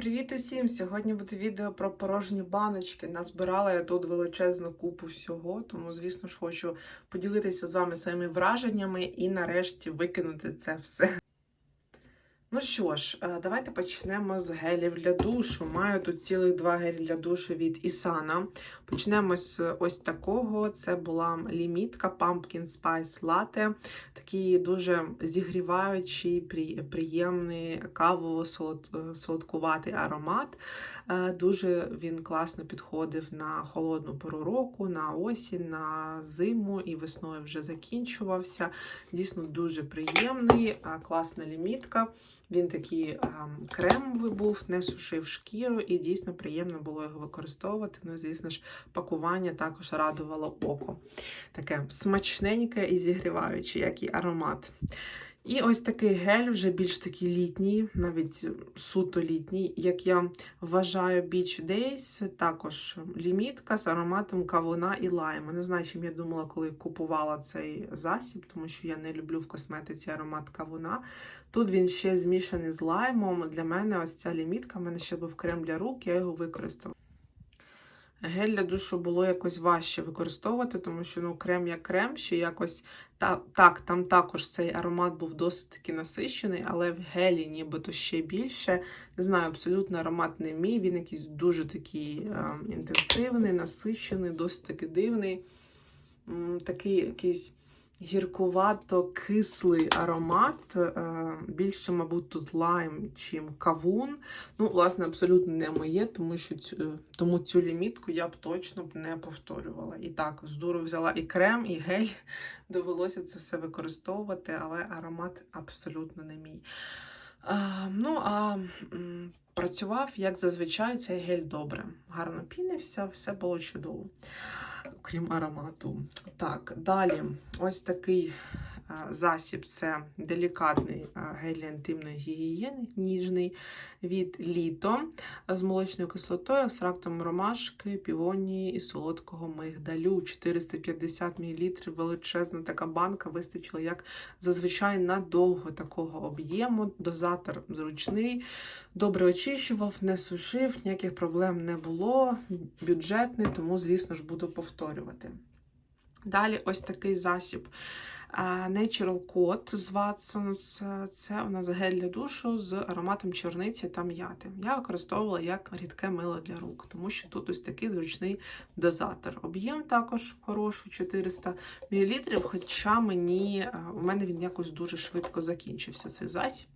Привіт усім! Сьогодні буде відео про порожні баночки. Назбирала я тут величезну купу всього, тому, звісно ж, хочу поділитися з вами своїми враженнями і нарешті викинути це все. Ну що ж, е, давайте почнемо з гелів для душу. Маю тут цілих два гелі для душу від Ісана. Почнемо з ось такого. Це була лімітка Pumpkin Spice Latte. Такий дуже зігріваючий, приємний кавово-солодкуватий аромат. Е, Дуже він класно підходив на холодну пору року, на осінь, на зиму і весною вже закінчувався. Дійсно дуже приємний, а, класна лімітка. Він такий ем, кремовий був, не сушив шкіру, і дійсно приємно було його використовувати. Ну, звісно ж, пакування також радувало око. Таке смачненьке і зігріваюче, як і аромат. І ось такий гель, вже більш такий літній, навіть суто літній, як я вважаю, Beach Days, також лімітка з ароматом кавуна і лайму. Не знаю, чим я думала, коли купувала цей засіб, тому що я не люблю в косметиці аромат кавуна. Тут він ще змішаний з лаймом. Для мене ось ця лімітка, в мене ще був крем для рук, я його використала. Гель для душу було якось важче використовувати, тому що ну, крем як крем, ще якось та, так, там також цей аромат був досить таки насичений, але в гелі нібито ще більше. Не знаю, абсолютно аромат не мій. Він якийсь дуже такий е, інтенсивний, насичений, досить таки дивний. Такий якийсь гіркувато-кислий аромат. Е, більше, мабуть, тут лайм, чим кавун. Ну, власне, абсолютно не моє, тому що цю, е, тому цю лімітку я б точно б не повторювала. І так, з дуру взяла і крем, і гель. Довелося це все використовувати, але аромат абсолютно не мій. А, ну, а працював, як зазвичай, цей гель добре. Гарно пінився, все було чудово, крім аромату. Так, далі, ось такий засіб це делікатний а, гель інтимної гігієни, ніжний від літо з молочною кислотою, екстрактом ромашки, півонії і солодкого мигдалю. 450 мл, величезна така банка, вистачила як зазвичай надовго такого об'єму. Дозатор зручний, добре очищував, не сушив, ніяких проблем не було. Бюджетний, тому, звісно ж, буду повторювати. Далі ось такий засіб. Natural Code з Watsons. Це у нас гель для душу з ароматом чорниці та м'яти. Я використовувала як рідке мило для рук, тому що тут ось такий зручний дозатор. Об'єм також хороший, 400 мл, хоча мені, у мене він якось дуже швидко закінчився цей засіб.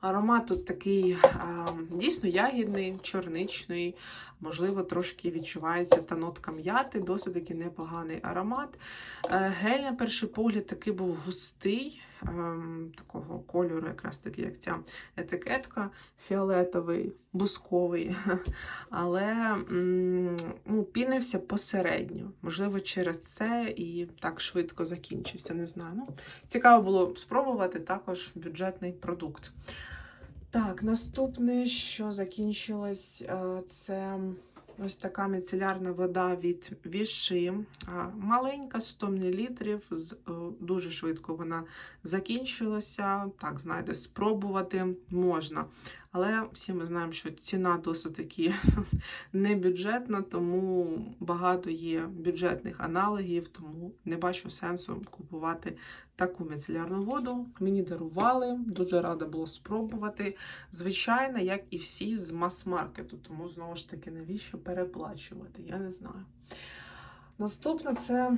Аромат тут такий а, дійсно ягідний, чорничний, можливо, трошки відчувається та нотка м'яти, досить таки непоганий аромат. Е, Гель, на перший погляд, такий був густий, такого кольору, якраз таки, як ця етикетка, фіолетовий, бусковий. Але ну, пінився посередньо. Можливо, через це і так швидко закінчився. Не знаю. Ну, цікаво було спробувати також бюджетний продукт. Так, наступне, що закінчилось, е, це ось така міцелярна вода від Віши. Маленька, 100 мл, е, дуже швидко вона закінчилася. Так, знаєте, спробувати можна. Але всі ми знаємо, що ціна досить таки не бюджетна, тому багато є бюджетних аналогів, тому не бачу сенсу купувати таку міцелярну воду. Мені дарували, дуже рада була спробувати. Звичайно, як і всі з мас-маркету, тому знову ж таки, навіщо переплачувати? Я не знаю. Наступна це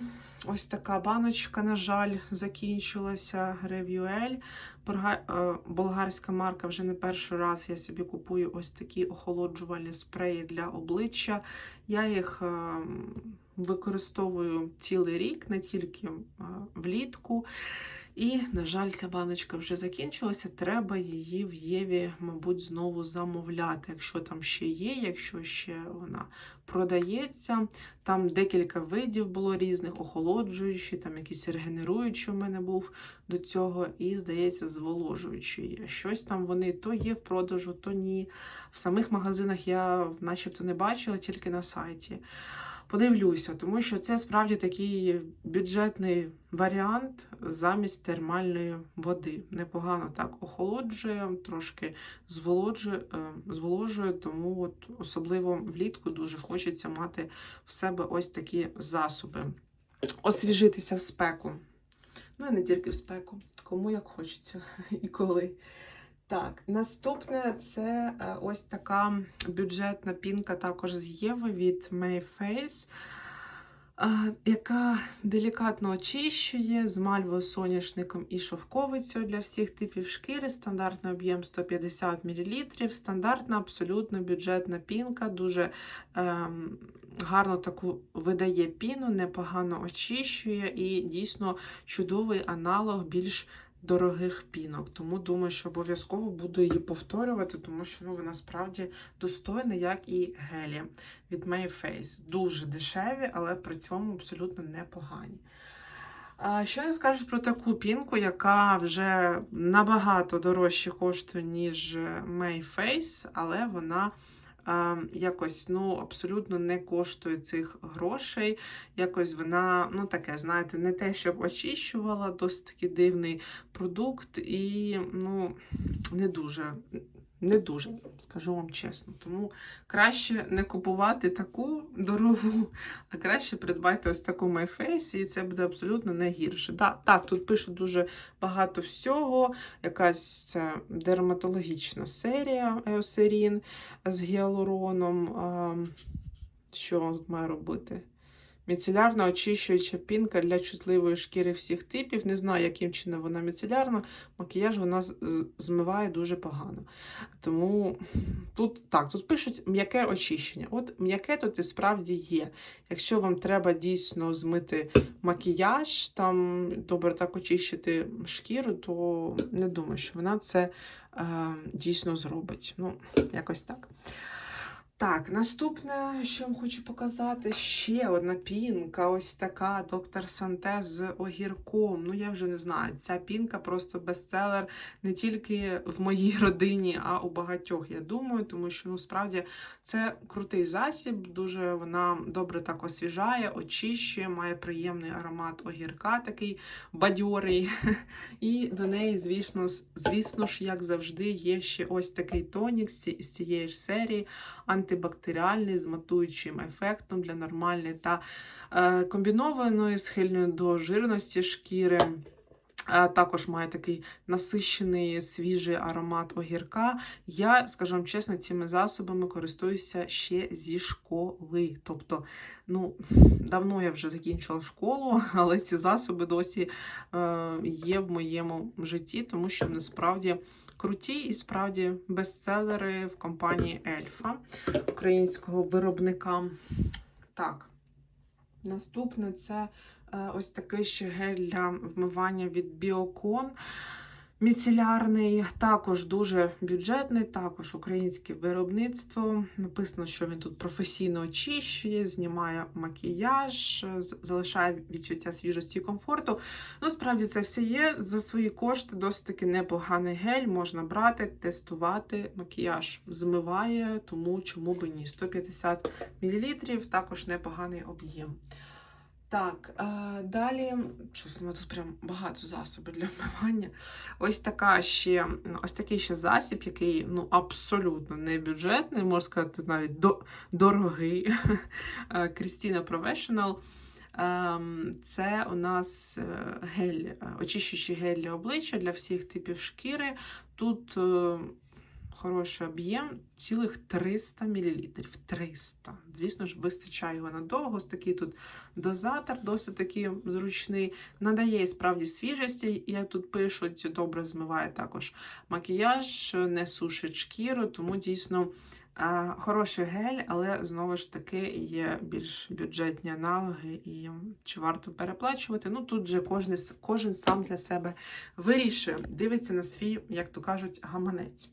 ось така баночка, на жаль, закінчилася Рев'юель. Болгарська марка вже не перший раз я собі купую ось такі охолоджувальні спреї для обличчя. Я їх е, використовую цілий рік, не тільки е, влітку. І, на жаль, ця баночка вже закінчилася. Треба її в Єві, мабуть, знову замовляти, якщо там ще є, якщо ще вона продається. Там декілька видів було різних, охолоджуючі, там якісь регенеруючі у мене був до цього, і, здається, зволожуючі. Щось там вони то є в продажу, то ні. В самих магазинах я начебто не бачила, тільки на сайті. Подивлюся, тому що це справді такий бюджетний варіант замість термальної води. Непогано так охолоджує, трошки зволоджує, е, зволожує, тому от особливо влітку дуже хочеться мати в себе ось такі засоби. Освіжитися в спеку. Ну і не тільки в спеку, кому як хочеться і коли. Так, наступне це е, ось така бюджетна пінка також з Єви від Mayface, е, яка делікатно очищує з мальвою, соняшником і шовковицею для всіх типів шкіри. Стандартний об'єм 150 мл. Стандартна, абсолютно бюджетна пінка, дуже ем, гарно таку видає піну, непогано очищує і дійсно чудовий аналог більш дорогих пінок. Тому думаю, що обов'язково буду її повторювати, тому що ну, вона справді достойна, як і гелі від Mayface. Дуже дешеві, але при цьому абсолютно непогані. Що я скажу про таку пінку, яка вже набагато дорожче коштує, ніж Mayface, але вона якось ну, абсолютно не коштує цих грошей. Якось вона, ну таке, знаєте, не те, щоб очищувала, досить таки дивний продукт, і ну, не дуже. Не дуже, скажу вам чесно. Тому краще не купувати таку дорогу, а краще придбайте ось таку MyFace, і це буде абсолютно не гірше. Так, так, тут пишуть дуже багато всього. Якась це дерматологічна серія Еосерін з гіалуроном. Що має робити? Міцелярна очищуюча пінка для чутливої шкіри всіх типів. Не знаю, яким чином вона міцелярна. Макіяж вона змиває дуже погано. Тому тут так, тут пишуть м'яке очищення. От м'яке тут і справді є. Якщо вам треба дійсно змити макіяж, там добре так очищити шкіру, то не думаю, що вона це е, дійсно зробить. Ну, якось так. Так, наступне, що вам хочу показати, ще одна пінка, ось така доктор Санте з огірком. Ну, я вже не знаю, ця пінка просто бестселер не тільки в моїй родині, а у багатьох, я думаю, тому що ну, справді це крутий засіб, дуже вона добре так освіжає, очищує, має приємний аромат огірка, такий бадьорий. І до неї, звісно, звісно ж, як завжди, є ще ось такий тонік з цієї ж серії антибактеріальний з матуючим ефектом для нормальної та е, комбінованої, схильної до жирності шкіри. Також має такий насищений свіжий аромат огірка. Я, скажу чесно, цими засобами користуюся ще зі школи. Тобто, ну, давно я вже закінчила школу, але ці засоби досі е, є в моєму житті, тому що насправді круті і справді бестселери в компанії Ельфа українського виробника. Так, наступне це е, ось такий ще гель для вмивання від Біокон. Міцелярний, також дуже бюджетний, також українське виробництво. Написано, що він тут професійно очищує, знімає макіяж, залишає відчуття свіжості і комфорту. Ну, це все є. За свої кошти досить таки непоганий гель. Можна брати, тестувати. Макіяж змиває, тому чому би ні. 150 мл, також непоганий об'єм. Так, е, далі, щось у мене тут прям багато засобів для вмивання. Ось така ще, ось такий ще засіб, який ну, абсолютно не бюджетний, можна сказати, навіть до, дорогий. Е, Christina Professional. Ем, Це у нас е, гель, е, очищуючий гель для обличчя для всіх типів шкіри. Тут е, хороший об'єм, цілих 300 мл. 300. Звісно ж, вистачає його надовго. Ось такий тут дозатор, досить такий зручний. Надає справді свіжості, як тут пишуть, добре змиває також макіяж, не сушить шкіру, тому дійсно хороший гель, але знову ж таки є більш бюджетні аналоги, і чи варто переплачувати. Ну тут же кожен, кожен сам для себе вирішує, дивиться на свій, як то кажуть, гаманець.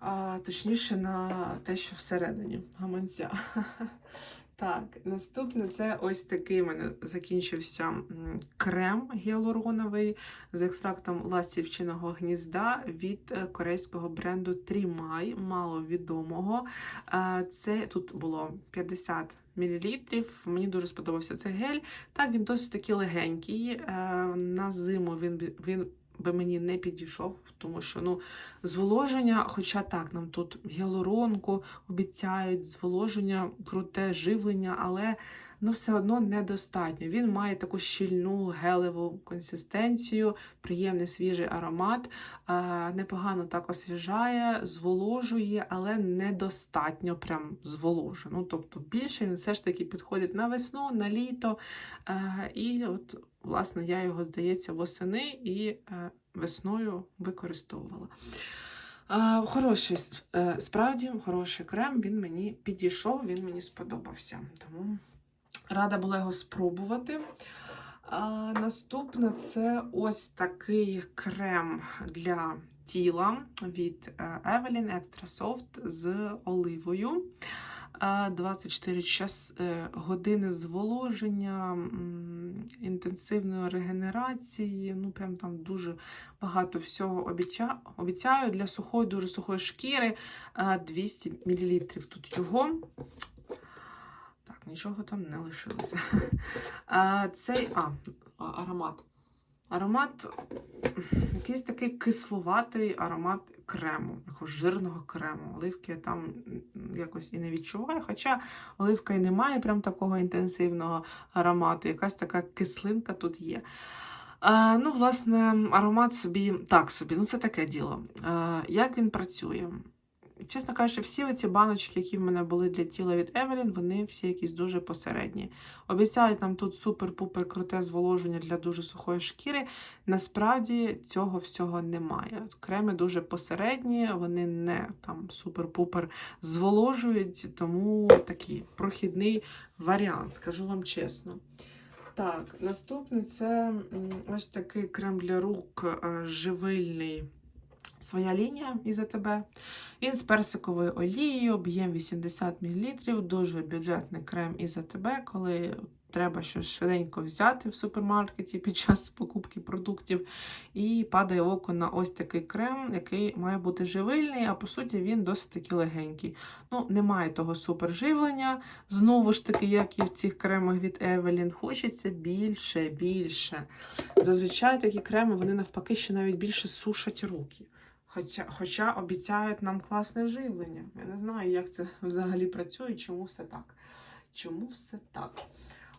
А, точніше, на те, що всередині гаманця. Так, наступне це ось такий у мене закінчився крем гіалуроновий з екстрактом ластівчиного гнізда від е, корейського бренду Trimay, маловідомого. Це тут було 50 мл. Мені дуже сподобався цей гель. Так, він досить такий легенький. Е, На зиму він, він би мені не підійшов, тому що ну, зволоження, хоча так, нам тут гіалуронку обіцяють, зволоження, круте живлення, але ну, все одно недостатньо. Він має таку щільну гелеву консистенцію, приємний свіжий аромат, е, непогано так освіжає, зволожує, але недостатньо прям зволожує. Ну, тобто більше він все ж таки підходить на весну, на літо. Е, і от, власне, я його, здається, восени і е, весною використовувала. Хороший, е, справді хороший крем, він мені підійшов, він мені сподобався. Тому рада була його спробувати. А, наступне це ось такий крем для тіла від е, Evelyn Extra Soft з оливою. А, 24 час, е, години зволоження, інтенсивної регенерації. Ну, прям там дуже багато всього обіця... обіцяю. Для сухої, дуже сухої шкіри 200 мл. Тут його. Так, нічого там не лишилося. Цей а, а, аромат. Аромат якийсь такий кисловатий аромат крему, якогось жирного крему. Оливки я там якось і не відчуваю. Хоча оливка і не має прям такого інтенсивного аромату, якась така кислинка тут є. А, ну, власне, аромат собі так собі, ну це таке діло. А, як він працює? Чесно кажучи, всі ці баночки, які в мене були для тіла від Evelyn, вони всі якісь дуже посередні. Обіцяють нам тут супер-пупер круте зволоження для дуже сухої шкіри. Насправді цього всього немає. Креми дуже посередні, вони не там супер-пупер зволожують, тому такий прохідний варіант, скажу вам чесно. Так, наступне це ось такий крем для рук е, живильний. Своя лінія із АТБ. Він з персиковою олією, об'єм 80 мл, дуже бюджетний крем із АТБ, коли треба щось швиденько взяти в супермаркеті під час покупки продуктів. І падає око на ось такий крем, який має бути живильний, а по суті він досить таки легенький. Ну, немає того суперживлення. Знову ж таки, як і в цих кремах від Evelyn, хочеться більше, більше. Зазвичай такі креми, вони навпаки ще навіть більше сушать руки. Хоча, хоча обіцяють нам класне живлення. Я не знаю, як це взагалі працює, чому все так. Чому все так?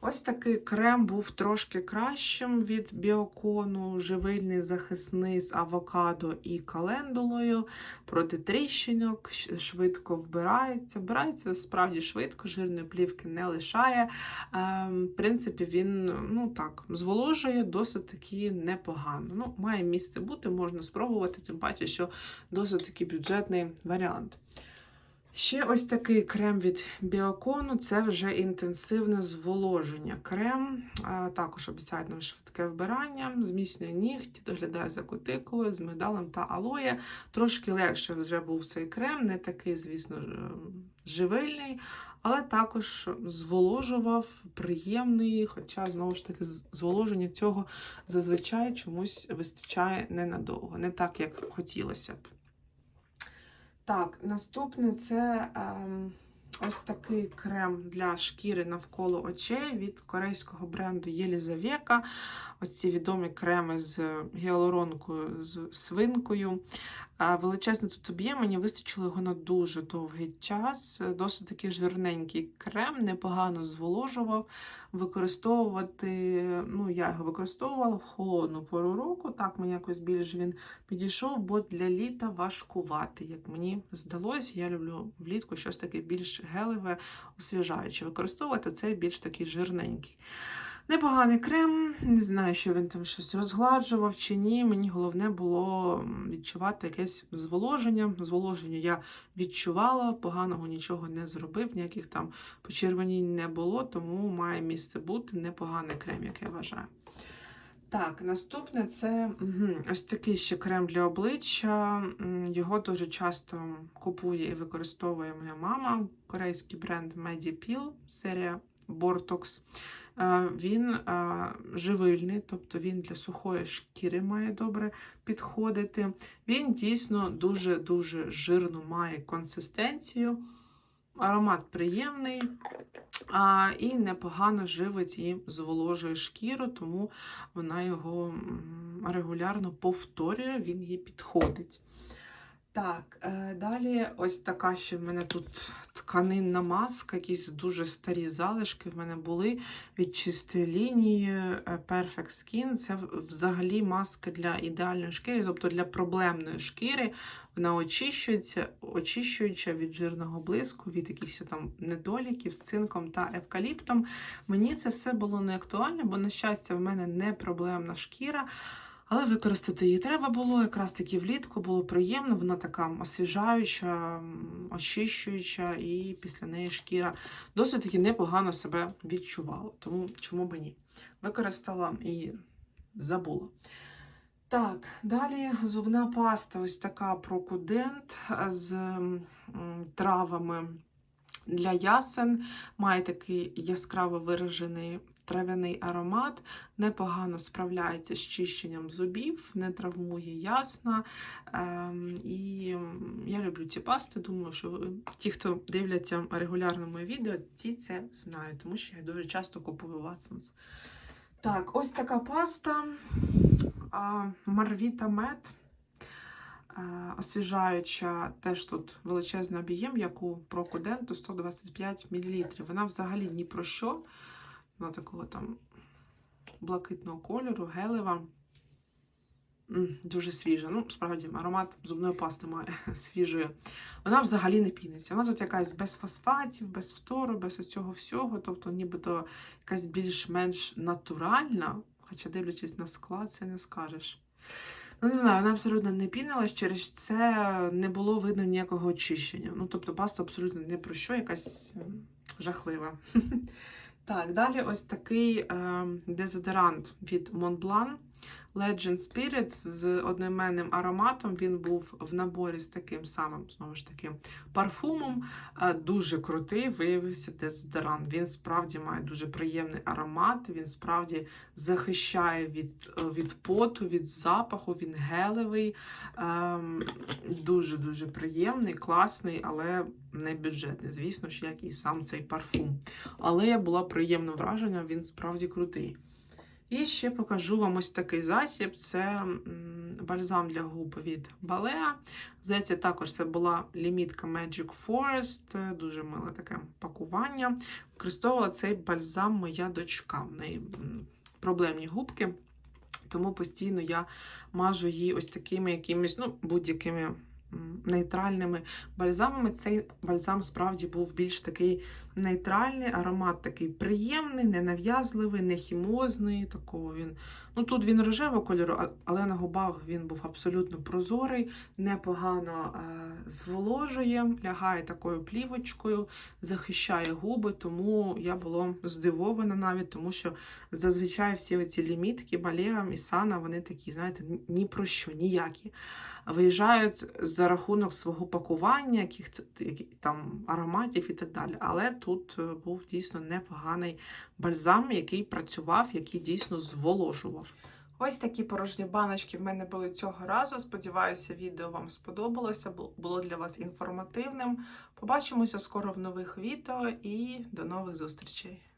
Ось такий крем був трошки кращим від біокону, живильний захисний з авокадо і календулою, проти тріщинок, швидко вбирається. Вбирається справді швидко, жирної плівки не лишає. Ем, в принципі, він ну так, зволожує досить таки непогано. Ну, має місце бути, можна спробувати, тим паче, що досить таки бюджетний варіант. Ще ось такий крем від Біокону це вже інтенсивне зволоження. Крем також обіцяють нам швидке вбирання, зміцнює нігті, доглядає за кутикулою з медалем та алоє. Трошки легше вже був цей крем, не такий, звісно, е, живильний, але також зволожував приємний, хоча, знову ж таки, зволоження цього зазвичай чомусь вистачає ненадовго, не так, як хотілося б. Так, наступне це ем, ось такий крем для шкіри навколо очей від корейського бренду Єлізавека. Ось ці відомі креми з гіалуронкою, з свинкою. Величезний тут об'єм, мені вистачило його на дуже довгий час. Досить такий жирненький крем, непогано зволожував. Використовувати, ну, я його використовувала в холодну пору року. Так, мені якось більш він підійшов, бо для літа важкувати, як мені здалося. Я люблю влітку щось таке більш гелеве, освіжаюче. Використовувати цей більш такий жирненький. Непоганий крем, не знаю, що він там щось розгладжував чи ні. Мені головне було відчувати якесь зволоження. Зволоження я відчувала, поганого нічого не зробив, ніяких там почервонінь не було, тому має місце бути непоганий крем, як я вважаю. Так, наступне це ось такий ще крем для обличчя. Його дуже часто купує і використовує моя мама. Корейський бренд Medipil, серія Bortox. Е, Він е, живильний, тобто він для сухої шкіри має добре підходити. Він дійсно дуже-дуже жирну має консистенцію. Аромат приємний і непогано живить і зволожує шкіру, тому вона його регулярно повторює, він їй підходить. Так, е, далі ось така ще в мене тут тканинна маска, якісь дуже старі залишки в мене були від чистої лінії е, Perfect Skin. Це взагалі маска для ідеальної шкіри, тобто для проблемної шкіри. Вона очищується, очищуюча від жирного блиску, від якихось там недоліків з цинком та евкаліптом. Мені це все було не актуально, бо, на щастя, в мене не проблемна шкіра. Але використати її треба було якраз таки влітку, було приємно, вона така освіжаюча, очищуюча, і після неї шкіра досить таки непогано себе відчувала. Тому чому б ні? Використала і забула. Так, далі зубна паста, ось така прокудент з травами для ясен. Має такий яскраво виражений трав'яний аромат, непогано справляється з чищенням зубів, не травмує ясна. Ем, і я люблю ці пасти. Думаю, що ті, хто дивляться регулярно мої відео, ті це знають, тому що я дуже часто купую Watsons. Так, ось така паста. Марвіта Мед. Е, Освіжаюча, теж тут величезний об'єм, як у Прокуденту 125 мл. Вона взагалі ні про що. Вона такого там блакитного кольору, гелева. Дуже свіжа. Ну, справді, аромат зубної пасти має свіжої. Вона взагалі не піниться. Вона тут якась без фосфатів, без фтору, без цього всього. Тобто, нібито якась більш-менш натуральна. Хоча, дивлячись на склад, це не скажеш. Ну, не знаю, вона абсолютно не пінилась, через це не було видно ніякого очищення. Ну, тобто, паста абсолютно не про що, якась жахлива. Так, далі ось такий е, дезодорант від Montblanc Legend Spirits з одноіменним ароматом. Він був в наборі з таким самим, знову ж таки, парфумом. Е, дуже крутий виявився дезодорант. Він справді має дуже приємний аромат, він справді захищає від, від поту, від запаху, він гелевий. Ем, Дуже-дуже приємний, класний, але не бюджетний. Звісно ж, як і сам цей парфум. Але я була приємно вражена, він справді крутий. І ще покажу вам ось такий засіб: це бальзам для губ від Balea. Здається, також це була лімітка Magic Forest, дуже миле таке пакування. Використовувала цей бальзам моя дочка. В неї проблемні губки, тому постійно я мажу її ось такими якимись, ну, будь-якими нейтральними бальзамами. Цей бальзам справді був більш такий нейтральний, аромат такий приємний, ненав'язливий, не хімозний. Такого він. Ну тут він рожевого кольору, але на губах він був абсолютно прозорий, непогано е, зволожує, лягає такою плівочкою, захищає губи. Тому я була здивована навіть, тому що зазвичай всі ці лімітки, Балеа, Місана, вони такі, знаєте, ні про що, ніякі. Виїжджають за рахунок свого пакування, яких там ароматів і так далі. Але тут е, був дійсно непоганий бальзам, який працював, який дійсно зволожував. Ось такі порожні баночки в мене були цього разу. Сподіваюся, відео вам сподобалося, було для вас інформативним. Побачимося скоро в нових відео і до нових зустрічей!